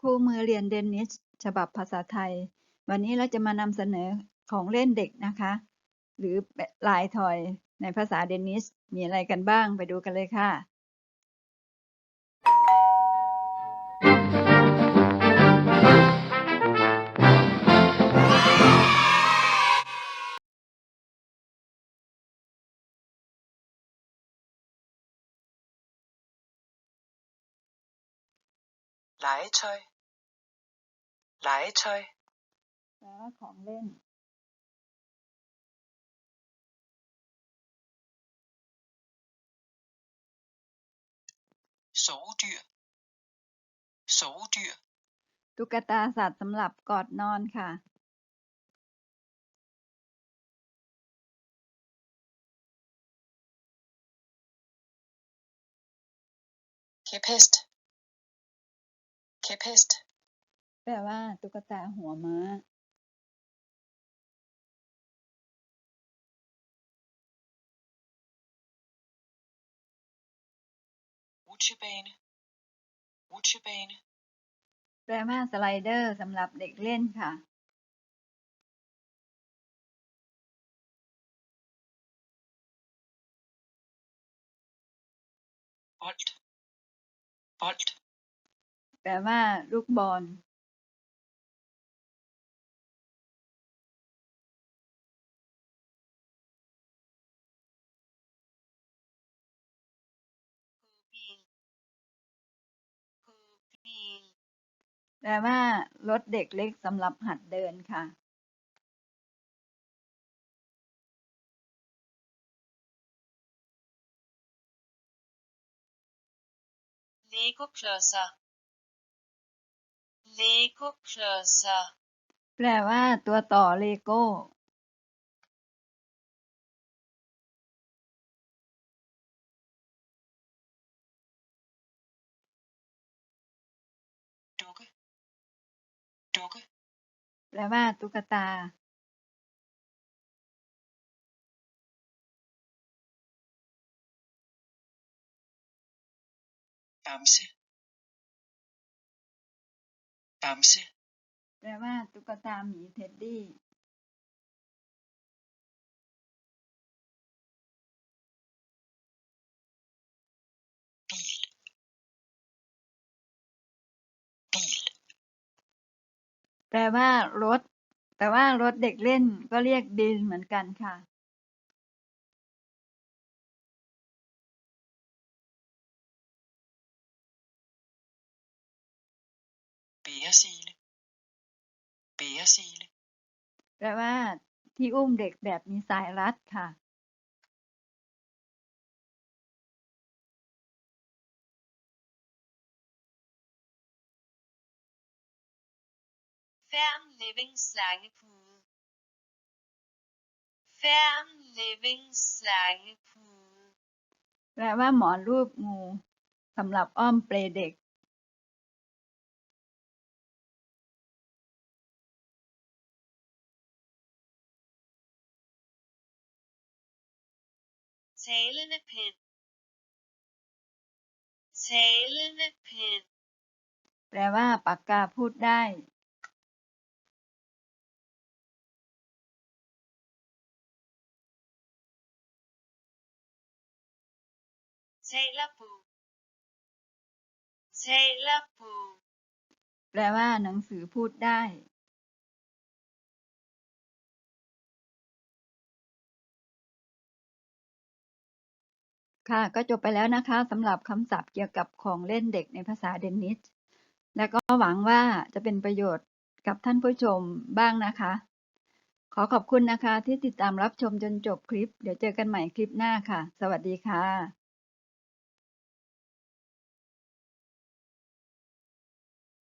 คู่มือเรียนเดนนิสฉบับภาษาไทย วันนี้เราจะมานำเสนอของเล่นเด็กนะคะ หรือลายทอยในภาษาเดนนิสมีอะไรกันบ้างไปดูกันเลยค่ะ legetøj legetøj แปลว่าของเล่น sovedyr sovedyr ตุ๊กตาสัตว์สำหรับกอดนอนค่ะ kæphest kæphest แปลว่า ตุ๊กตาหัวม้า rutsjebane rutsjebane แปลว่าสไลเดอร์สำหรับเด็กเล่นค่ะ bold bold แปลว่าลูกบอลแปลว่ารถเด็กเล็กสำหรับหัดเดินค่ะ Legoklodser Legoklodser แปลว่าตัวต่อเลโก้ dukke dukke แปลว่าตุ๊กตา bamse bamse แปลว่าตุ๊กตาหมีเท็ดดี้ bil bil แปลว่ารถ แต่ว่ารถเด็กเล่นก็เรียกบิลเหมือนกันค่ะ bæresele bæresele แปลว่า ที่อุ้มเด็กแบบมีสายรัดค่ะ Fern living slangepude Fern living slangepude แปลว่าหมอนรูปงูสำหรับอ้อมเปลเด็ก Talende pind Talende pind แปลว่าปากกาพูดได้ Talerbog Talerbog แปลว่าหนังสือพูดได้ ค่ะก็จบไปแล้วนะคะสำหรับคำศัพท์เกี่ยวกับของเล่นเด็กในภาษาเดนนิสและก็หวังว่าจะเป็นประโยชน์กับท่านผู้ชมบ้างนะคะ ขอขอบคุณนะคะที่ติดตามรับชมจนจบคลิป เดี๋ยวเจอกันใหม่คลิปหน้าค่ะ สวัสดีค่ะ